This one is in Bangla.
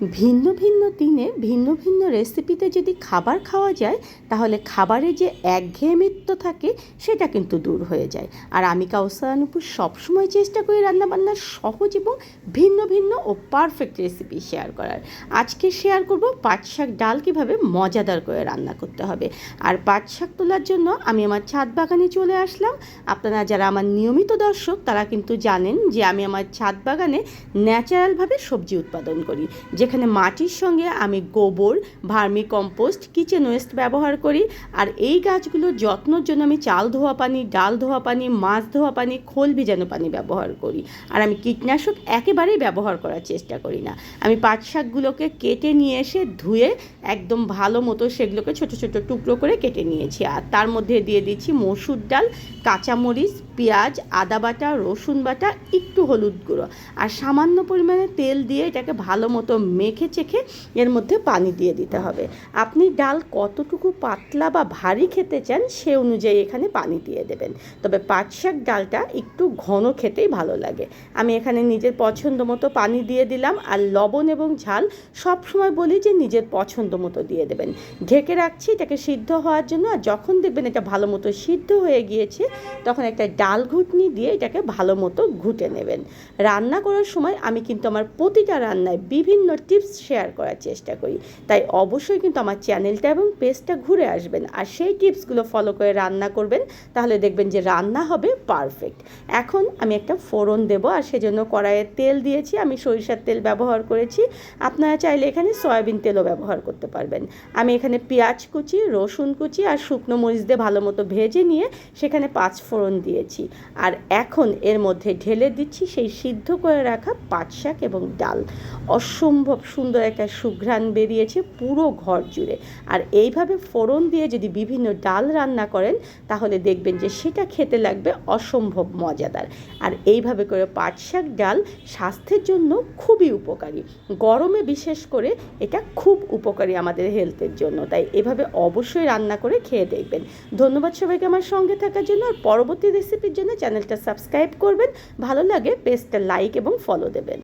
ভিন্ন ভিন্ন দিনে, ভিন্ন ভিন্ন রেসিপিতে যদি খাবার খাওয়া যায়, তাহলে খাবারে যে একঘেয়েমিত্ব থাকে, সেটা কিন্তু দূর হয়ে যায়। আর আমি কাউসানুপুর সবসময় চেষ্টা করি রান্নাবান্নার সহজ এবং ভিন্ন ভিন্ন ও পারফেক্ট রেসিপি শেয়ার করার। আজকে শেয়ার করব পাট শাক ডাল কীভাবে মজাদার করে রান্না করতে হবে। আর পাট শাক তোলার জন্য আমি আমার ছাদ বাগানে চলে আসলাম। আপনারা যারা আমার নিয়মিত দর্শক, তারা কিন্তু জানেন যে আমি আমার ছাদ বাগানে ন্যাচারালভাবে সবজি উৎপাদন করি। যেখানে মাটির সঙ্গে আমি গোবর, ভার্মি কম্পোস্ট, কিচেন ওয়েস্ট ব্যবহার করি। আর এই গাছগুলোর যত্নর জন্য আমি চাল ধোয়া পানি, ডাল ধোয়া পানি, মাছ ধোয়া পানি, খোল ভিজানো পানি ব্যবহার করি। আর আমি কীটনাশক একেবারেই ব্যবহার করার চেষ্টা করি না। আমি পাট শাকগুলোকে কেটে নিয়ে এসে ধুয়ে একদম ভালো মতো সেগুলোকে ছোট ছোট টুকরো করে কেটে নিয়েছি। আর তার মধ্যে দিয়ে দিচ্ছি মসুর ডাল, কাঁচামরিচ পেঁয়াজ, আদা বাটা, রসুন বাটা, একটু হলুদ গুঁড়ো। আর সামান্য পরিমাণে তেল দিয়ে এটাকে ভালো মতো মেখে চেখে এর মধ্যে পানি দিয়ে দিতে হবে। আপনি ডাল কতটুকু পাতলা বা ভারী খেতে চান সে অনুযায়ী এখানে পানি দিয়ে দেবেন। তবে পাট শাক ডালটা একটু ঘন খেতেই ভালো লাগে। আমি এখানে নিজের পছন্দ মতো পানি দিয়ে দিলাম আর লবণ এবং ঝাল সব সময় বলি যে নিজের পছন্দ মতো দিয়ে দেবেন। ঢেকে রাখছি, এটাকে সিদ্ধ হওয়ার জন্য, আর যখন দেখবেন এটা ভালো মতো সিদ্ধ হয়ে গিয়েছে, তখন একটা ডাল ঘুটনি দিয়ে এটাকে ভালো মতো ঘুটে নেবেন। রান্না করার সময় আমি কিন্তু আমার প্রতিটা রান্নায় বিভিন্ন টিপস শেয়ার করার চেষ্টা করি। তাই অবশ্যই কিন্তু আমার চ্যানেলটা এবং পেজটা ঘুরে আসবেন আর সেই টিপসগুলো ফলো করে রান্না করবেন, তাহলে দেখবেন যে রান্না হবে পারফেক্ট। এখন আমি একটা ফোড়ন দেবো আর সেজন্য কড়াইয়ে তেল দিয়েছি, আমি সরিষার তেল ব্যবহার করেছি। আপনারা চাইলে এখানে সয়াবিন তেলও ব্যবহার করতে পারবেন। আমি এখানে পেঁয়াজ কুচি, রসুন কুচি আর শুকনো মরিচ দিয়ে ভালো মতো ভেজে নিয়ে সেখানে পাঁচ ফোড়ন দিয়েছি। আর এখন এর মধ্যে ঢেলে দিচ্ছি সেই সিদ্ধ করে রাখা পাট শাক এবং ডাল। অসম্ভব সুন্দর একটা সুঘ্রাণ বেরিয়েছে পুরো ঘর জুড়ে। আর এইভাবে ফোড়ন দিয়ে যদি বিভিন্ন ডাল রান্না করেন, তাহলে দেখবেন যে সেটা খেতে লাগবে অসম্ভব মজাদার। আর এইভাবে করে পাট শাক, ডাল স্বাস্থ্যের জন্য খুবই উপকারী। গরমে বিশেষ করে এটা খুব উপকারী আমাদের হেলথের জন্য। তাই এভাবে অবশ্যই রান্না করে খেয়ে দেখবেন। ধন্যবাদ সবাইকে আমার সঙ্গে থাকার জন্য। আর পরবর্তী রেসিপির জন্য চ্যানেলটা সাবস্ক্রাইব করবেন। ভালো লাগে পেজটা লাইক এবং ফলো দেবেন।